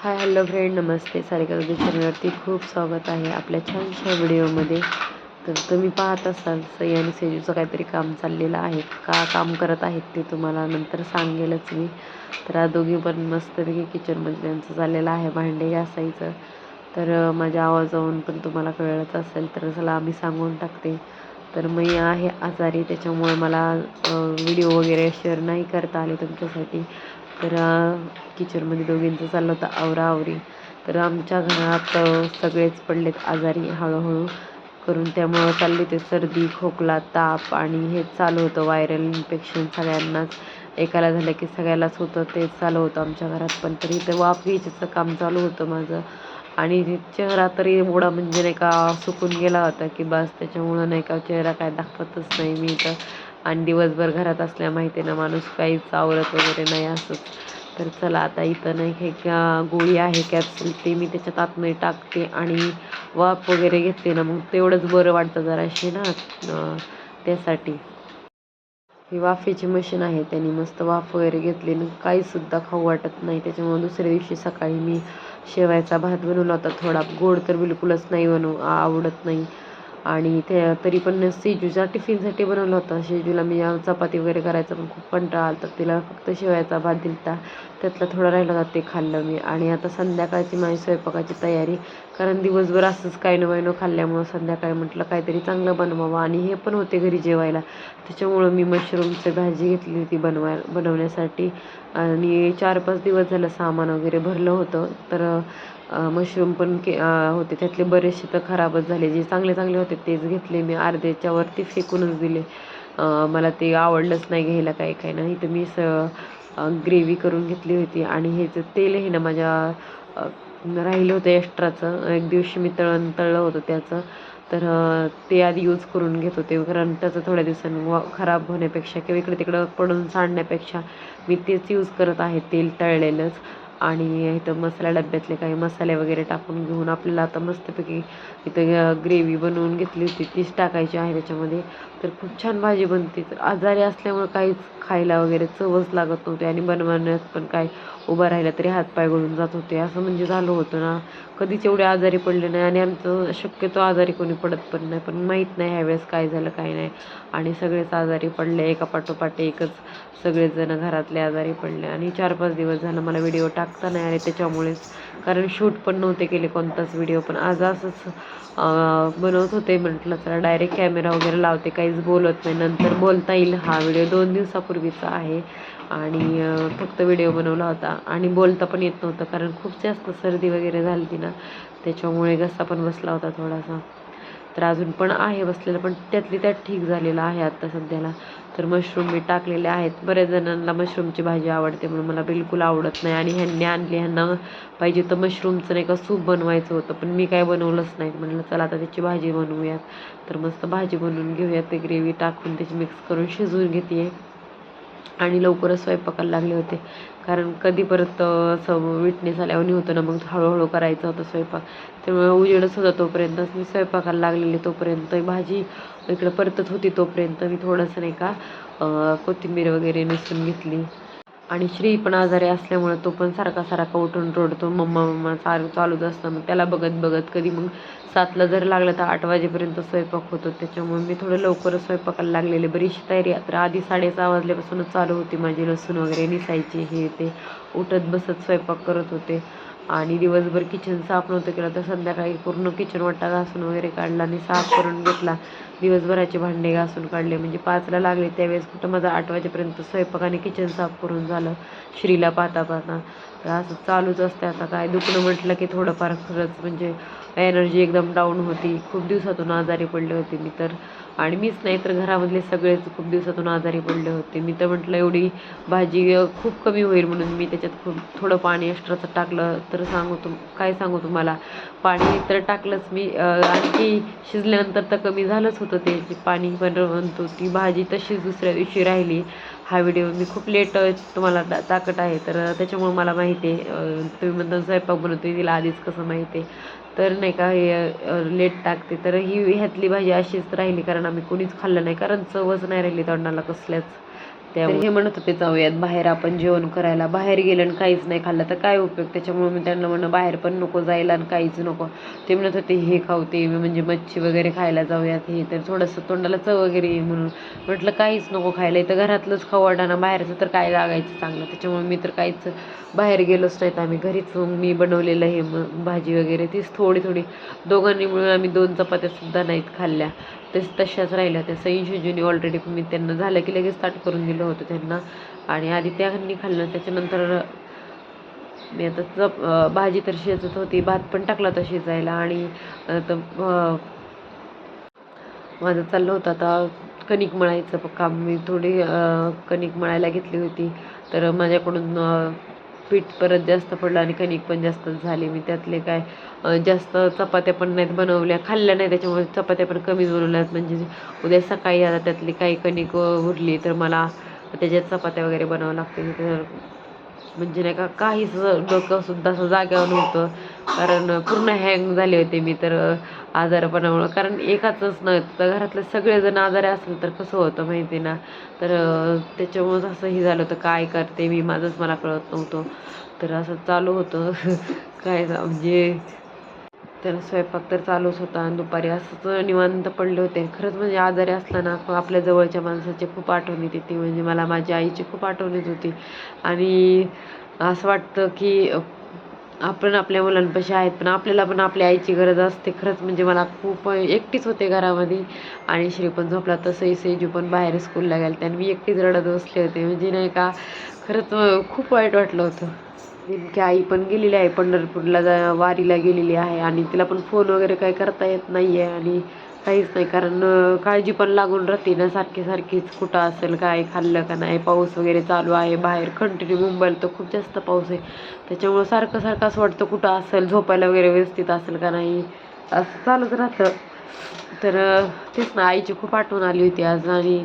हाय hello friend नमस्ते सारिका दुधी चॅनलवरती खूप स्वागत आहे आपल्या छानशा व्हिडिओमध्ये. तर तुम्ही पाहत असाल सई आणि सेजूचं काहीतरी काम चाललेलं आहे. का काम करत आहेत ते तुम्हाला नंतर सांगेलच मी. तर आ दोघी पण मस्तपैकी किचनमध्ये त्यांचं चाललेलं आहे भांडे घासायचं तर माझ्या आवाजावरून पण तुम्हाला कळलंच असेल तर चला आम्ही सांगून टाकते. तर मी आहे आजारी त्याच्यामुळे मला व्हिडिओ वगैरे शेअर नाही करता आले तुमच्यासाठी. तर अं, किचनमध्ये दोघींचं चाललं होतं आवराआवरी तर आमच्या घरात सगळेच पडलेत आजारी हळूहळू करून. त्यामुळं चालले ते सर्दी खोकला ताप आणि हे चालू होतं व्हायरल इन्फेक्शन सगळ्यांनाच. एकाला झालं की सगळ्यालाच होतं तेच चालू होतं आमच्या घरात. पण तरी ते वाफ घ्यायचं काम चालू होतं माझं. आणि चेहरा तरी एवढा म्हणजे नाही का सुकून गेला होता की बस त्याच्यामुळं नाही का चेहरा काय दाखवतच नाही मी तर. आणि दिवसभर घरात असल्या माहिती ना माणूस काहीच आवरत वगैरे नाही असंच. तर चला आता इथं नाही हे का गोळी आहे कॅप्सूल ते मी त्याच्यात आतमध्ये टाकते आणि वाफ वगैरे घेते ना मग तेवढंच बरं वाटतं जराशी ना त्यासाठी. ही वाफेची मशीन आहे त्यांनी मस्त वाफ वगैरे घेतली ना काहीसुद्धा खाऊ वाटत नाही. त्याच्यामुळे दुसऱ्या दिवशी सकाळी मी शेवायचा भात बनवला होता थोडा गोड तर बिलकुलच नाही बनव आवडत नाही. आणि ते तरी पण शेजूच्या टिफिनसाठी बनवला होता सेजूला मी चपाती वगैरे करायचं पण खूप कंटाळा आला. तर तिला फक्त शेवयाचा भात दिलता. त्यातला थोडा राहिला होता ते खाल्लं मी. आणि आता संध्याकाळची माझी स्वयंपाकाची तयारी. कारण दिवसभर असंच काही न खाल्ल्यामुळं संध्याकाळी म्हटलं काहीतरी चांगलं बनवावं आणि हे पण होते घरी जेवायला. त्याच्यामुळं मी मशरूमची भाजी घेतली होती बनवाय बनवण्यासाठी. आणि चार पाच दिवस झालं सामान वगैरे भरलं होतं. तर मशरूम पण के होते. त्यातले बरेचसे तर खराबच झाले. जे चांगले चांगले होते तेच घेतले मी. अर्ध्याच्यावरती फेकूनच दिले. मला ते आवडलंच नाही घ्यायला काही काही नाही. तर मी स ग्रेव्ही करून घेतली होती. आणि हे जे तेल आहे ना माझ्या राहिलं होतं एक्स्ट्राचं एक दिवशी मी तळण तळलं होतं त्याचं. तर ते आधी यूज करून घेत होते. कारण त्याचं थोड्या दिवसांनी वा खराब होण्यापेक्षा किंवा इकडे तिकडं पडून सांडण्यापेक्षा मी तेच यूज करत आहे तेल तळलेलंच. आणि इथं मसाला डब्यातले काही मसाले वगैरे टाकून घेऊन आपल्याला आता मस्तपैकी इथं ग्रेव्ही बनवून घेतली होती. तीच टाकायची आहे त्याच्यामध्ये. तर खूप छान भाजी बनते. तर आजारी असल्यामुळं काहीच खायला वगैरे चवच लागत नव्हती आणि बनवण्यात पण काय उभं राहिलं तरी हातपाय गळून जात होते. असं म्हणजे झालं होतं ना. कधीच एवढे आजारी पडले नाही आणि आमचं शक्यतो आजारी कोणी पडत पण नाही. पण माहीत नाही ह्यावेळेस काय झालं काय नाही. आणि सगळेच आजारी पडले. एका पाठोपाठ एकच सगळेजण घरातले आजारी पडले. आणि चार पाच दिवस झालं मला व्हिडिओ टाक टाकता नाही आले त्याच्यामुळेच. कारण शूट पण नव्हते केले कोणताच व्हिडिओ पण आज असंच बनवत होते म्हटलं चला डायरेक्ट कॅमेरा वगैरे लावते काहीच बोलत नाही. नंतर बोलता येईल हा व्हिडिओ दोन दिवसापूर्वीचा आहे. आणि फक्त व्हिडिओ बनवला होता. आणि बोलता पण येत नव्हतं कारण खूप जास्त सर्दी वगैरे झाली होती ना. त्याच्यामुळे घसा पण बसला होता थोडासा. तर अजून पण आहे बसलेलं पण त्यातली त्यात ठीक झालेलं आहे आत्ता सध्याला. तर मशरूम मी टाकलेले आहेत. बऱ्याच जणांना मशरूमची भाजी आवडते म्हणून मला बिलकुल आवडत नाही. आणि ह्यांनी आणली ह्यांना पाहिजे तर मशरूमचं नाही का सूप बनवायचं होतं पण मी काय बनवलंच नाही म्हणलं चला आता त्याची भाजी बनवूयात. तर मस्त भाजी बनवून घेऊयात. ते ग्रेव्ही टाकून त्याची मिक्स करून शिजवून घेते. आणि लवकरच स्वयंपाकाला लागले होते. कारण कधी परत असं विटनेस आल्यावर होतं ना मग हळूहळू करायचं होतं स्वयंपाक. त्यामुळे उजेडच होता तोपर्यंतच मी स्वयंपाकाला लागलेली तोपर्यंत. भाजी इकडं परतत होती तोपर्यंत मी थोडंसं नाही का कोथिंबीर वगैरे नेसून घेतली. आणि श्री पण आजारी असल्यामुळं तो पण सारखा सारखा उठून रडतो. मम्मा मम्मा चालू चालूच असतं. मग त्याला बघत बघत कधी मग सातला जर लागलं तर आठ वाजेपर्यंत स्वयंपाक होतो. त्याच्यामुळे मी थोडं लवकरच स्वयंपाकाला लागलेले. बरीचशी तयारी तर आधी साडेसहा वाजल्यापासूनच चालू होती. माझी लसूण वगैरे निसायची हे ते. उठत बसत स्वयंपाक करत होते. आणि दिवसभर किचन साफ नव्हतं केलं तर संध्याकाळी पूर्ण किचन वाटा घासून वगैरे काढला आणि साफ करून घेतला. दिवसभराचे भांडे घासून काढले. म्हणजे पाचला लागले त्यावेळेस कुठं माझं आठ वाजेपर्यंत स्वयंपाक आणि किचन साफ करून झालं. श्रीला पाहता पाहता. तर असं चालूच असते आता. काय दुखणं म्हटलं की थोडंफार खरंच म्हणजे एनर्जी एकदम डाऊन होती. खूप दिवसातून आजारी पडले होते मी. तर आणि मीच नाही तर घरामधले सगळेच खूप दिवसातून आजारी पडले होते. मी तर म्हटलं एवढी भाजी खूप कमी होईल म्हणून मी त्याच्यात खूप थोडं पाणी एक्स्ट्राचं टाकलं तर सांगू तुम काय सांगू तुम्हाला? पाणी तर टाकलंच मी आणखी शिजल्यानंतर तर कमी झालंच होतं ते जे पाणी म्हणतो ती भाजी तशीच दुसऱ्या दिवशी राहिली. हा व्हिडिओ मी खूप लेट तुम्हाला दा दाखत आहे. तर त्याच्यामुळं मला माहिती आहे तुम्ही म्हणता स्वयंपाक बनवते तिला आधीच कसं माहिती आहे. तर नाही का हे लेट टाकते. तर ही ह्यातली भाजी अशीच राहिली कारण आम्ही कोणीच खाल्लं नाही कारण चवच नाही राहिली तोंडाला कसल्याच. त्यामुळे हे म्हणत होते जाऊयात बाहेर आपण जेवण करायला. बाहेर गेलं आणि काहीच नाही खाल्लं तर काय उपयोग? त्याच्यामुळे मी त्यांना म्हणलं बाहेर पण नको जायला आणि काहीच नको. ते म्हणत होते हे खाऊ ते म्हणजे मच्छी वगैरे खायला जाऊयात हे तर थोडंसं तोंडाला चव वगैरे येईल म्हणून. म्हटलं काहीच नको खायला इथं घरातलंच खाऊ वाटाणा बाहेरचं तर काय लागायचं चांगलं? त्याच्यामुळे मी तर काहीच बाहेर गेलोच नाहीत आम्ही घरीच मी बनवलेलं हे भाजी वगैरे तीच थोडी थोडी दोघांनी मिळून आम्ही दोन चपात्यासुद्धा नाहीत खाल्ल्या. तेच तशाच राहिल्या त्या. सई शिजूनी ऑलरेडी मी त्यांना झालं की लगेच ताट करून दिलं होतं त्यांना. आणि आधी त्यांनी खाल्लं त्याच्यानंतर मी आता चप भाजी तर शिजत होती भात पण टाकला होता शिजायला. आणि आता माझं चाललं होतं आता कणिक मळायचं काम. मी थोडी कणिक मळायला घेतली होती. तर माझ्याकडून पीठ परत जास्त पडलं आणि कणिक पण जास्त झाली. मी त्यातले काय जास्त चपात्या पण नाहीत बनवल्या खाल्ल्या नाही. त्याच्यामुळे चपात्या पण कमीच बनवल्यात. म्हणजे उद्या सकाळी आता त्यातली काही कणिक उरली तर मला त्याच्यात चपात्या वगैरे बनावं लागते तर म्हणजे नाही का काहीच डोकंसुद्धा असं जाग्यावर नव्हतं. कारण पूर्ण हँग झाले होते मी तर आजारपणामुळं. कारण एकाचंच नव्हतं तर घरातले सगळेजण आजारी असले तर कसं होतं माहिती ना? तर त्याच्यामुळंच असं हे झालं होतं काय करते मी? माझंच मला कळत नव्हतं. तर असं चालू होतं. काय म्हणजे तर स्वयंपाक तर चालूच होता आणि दुपारी असंच निवांत पडले होते. खरंच म्हणजे आजारी असताना ना आपल्या जवळच्या माणसाची खूप आठवण येते. ती म्हणजे मला माझ्या आईची खूप आठवण येत होती. आणि असं वाटतं की आपण आपल्या मुलांपाशी आहेत पण आपल्याला पण आपल्या आईची गरज असते. खरंच म्हणजे मला खूप एकटीच होते घरामध्ये. आणि श्री पण झोपला तसंही सेजू पण बाहेर स्कूलला गेला आणि मी एकटीच रडत बसले होते. म्हणजे नाही का खरंच खूप वाईट वाटलं होतं. नेमकी आई पण गेलेली आहे पंढरपूरला जा वारीला गेलेली आहे आणि तिला पण फोन वगैरे काही करता येत नाही आहे आणि काहीच नाही. कारण काळजी पण लागून राहते ना सारखी सारखीच कुठं असेल काय खाल्लं का नाही पाऊस वगैरे चालू आहे बाहेर कंटिन्यू मुंबईला तर खूप जास्त पाऊस आहे. त्याच्यामुळं सारखं सारखं असं वाटतं कुठं असेल झोपायला वगैरे व्यवस्थित असेल का नाही असं चालूच राहतं. तर तेच ना आईची खूप आठवण आली होती आज आणि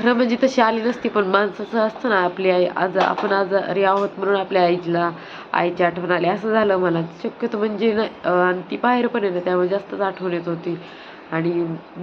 खरं म्हणजे तशी आली नसती पण माणसाचं असतं ना आपली आई आज आपण आजारी आहोत म्हणून आपल्या आईला आईची आठवण आली. असं झालं मला. शक्यतो म्हणजे ना आणि ती बाहेर पण आहे ना त्यामुळे जास्तच आठवण येत होती. आणि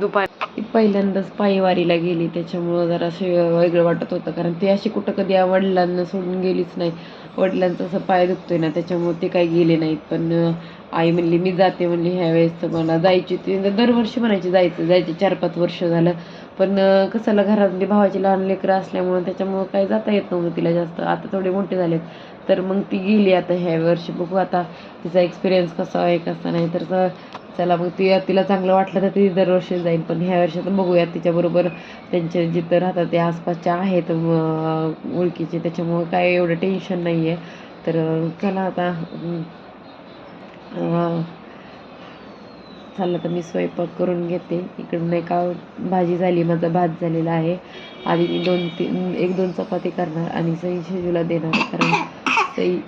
दुपारी पहिल्यांदाच पायवारीला गेली. त्याच्यामुळं जरासे वेगळं वाटत होतं. कारण ती अशी कुठं कधी वडिलांना सोडून गेलीच नाही. वडिलांचं असं पाय दुखतोय ना त्याच्यामुळं ते काही गेले नाहीत. पण आई म्हणली मी जाते म्हणली ह्या वेळेस तर मला जायची ती दरवर्षी म्हणायची जायचं जायचे. चार पाच वर्ष झालं. पण कसाला घरातली भावाची लहान लेकरं असल्यामुळं त्याच्यामुळं काय जाता येत नव्हतं तिला जास्त. आता थोडे मोठे झालेत. तर मग ती गेली आता ह्या वर्षी. बघू आता तिचा एक्सपिरियन्स कसा आहे कसा नाही. तर चला मग ती तिला चांगलं वाटलं तर ती दरवर्षी जाईल. पण ह्या वर्षी तर बघूया तिच्याबरोबर त्यांचे जिथं राहतात ते आसपासच्या आहेत ओळखीचे. त्याच्यामुळं काय एवढं टेन्शन नाही आहे तर चला आता चाललं तर मी स्वयंपाक करून घेते. इकडून एका भाजी झाली माझा भात झालेला आहे. आधी मी दोन तीन एक दोन चपाती करणार आणि सई शेजूला देणार कारण सई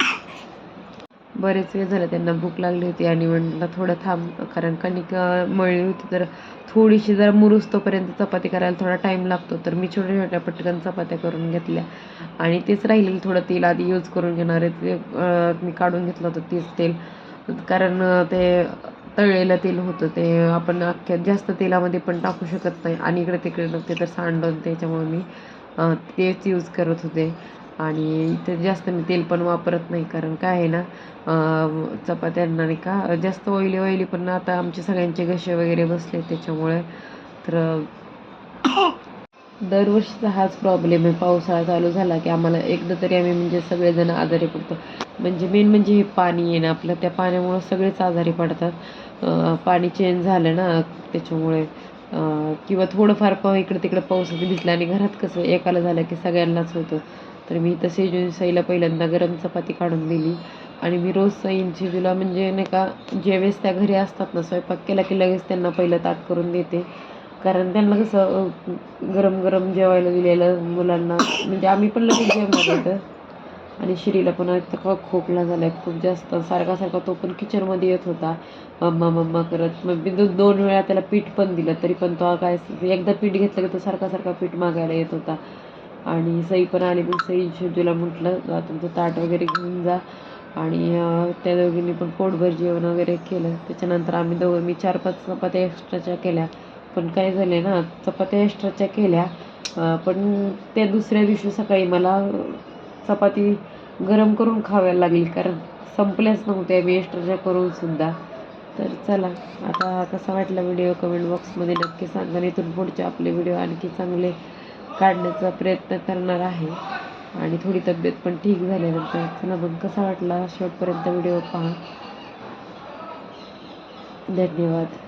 बरेच वेळ झालं त्यांना भूक लागली होती आणि म्हटलं थोडं थांब कारण कणिक मळली होती. तर थोडीशी जरा मुरुस्तोपर्यंत चपाती करायला थोडा टाईम लागतो. तर मी छोट्या छोट्या पटकन चपात्या करून घेतल्या. आणि तेच राहिलेलं थोडं तेल आधी यूज करून घेणार आहे. ते मी काढून घेतलं होतं तेच तेल. कारण ते तळलेलं तेल होतं ते आपण अख्ख्या जास्त तेलामध्ये पण टाकू शकत नाही. आणि इकडे तिकडे नव्हते तर सांडून त्याच्यामुळे मी तेच यूज करत होते. आणि इथे जास्त मी तेल पण वापरत नाही. कारण काय आहे ना चपात्यांना नाही का जास्त ऑइली ऑइली पण आता आमचे सगळ्यांचे घसे वगैरे बसले त्याच्यामुळे. तर दरवर्षीचा हाच प्रॉब्लेम आहे. पावसाळा चालू झाला की आम्हाला एकदा तरी आम्ही म्हणजे सगळेजण आजारी पडतो. म्हणजे मेन म्हणजे हे पाणी आहे ना आपलं. त्या पाण्यामुळं सगळेच आजारी पडतात. पाणी चेंज झालं ना त्याच्यामुळे. किंवा थोडंफार प इकडं तिकडं पावसाचं भिजलं आणि घरात कसं एकाला झालं की सगळ्यांनाच होतं. तर मी तसे सेजून सईला पहिल्यांदा गरम चपाती काढून दिली. आणि मी रोज सईन शेजूला म्हणजे नाही का ज्यावेळेस त्या घरी असतात ना स्वयंपाक केला की लगेच त्यांना पहिलं ताट करून देते. कारण त्यांना कसं गरम गरम जेवायला दिलेलं मुलांना. म्हणजे आम्ही पण लगेच जेवणार येतं आणि शिरीला पण इतका खोकला झाला आहे खूप जास्त. सारखा सारखा तो पण किचनमध्ये येत होता. मम्मा मम्मा करत. मग मी दोन वेळा त्याला पीठ पण दिलं तरी पण तो काय एकदा पीठ घेतलं की तो सारखा सारखा पीठ मागायला येत होता. आणि सई पण आली मग सई शेजूला म्हटलं जा तुमचं ताट वगैरे घेऊन जा. आणि त्या दोघींनी पण पोटभर जेवण वगैरे केलं. त्याच्यानंतर आम्ही दोघं मी चार पाच चपात्या एक्स्ट्राच्या केल्या. पण काय झाले ना चपात्या एक्स्ट्राच्या केल्या. पण त्या दुसऱ्या दिवशी सकाळी मला चपाती गरम करून खाव्या लागली कारण संपल्याच नव्हत्या मी एक्स्ट्राच्या करून सुद्धा. तर चला आता कसा वाटला व्हिडिओ कमेंट बॉक्समध्ये नक्की सांगा आणि इथून पुढचे आपले व्हिडिओ आणखी चांगले काढण्याचा प्रयत्न करणार आहे. आणि थोडी तब्येत पण ठीक झाल्यानंतर चला मग कसा वाटला शेवटपर्यंत व्हिडिओ पहा. धन्यवाद.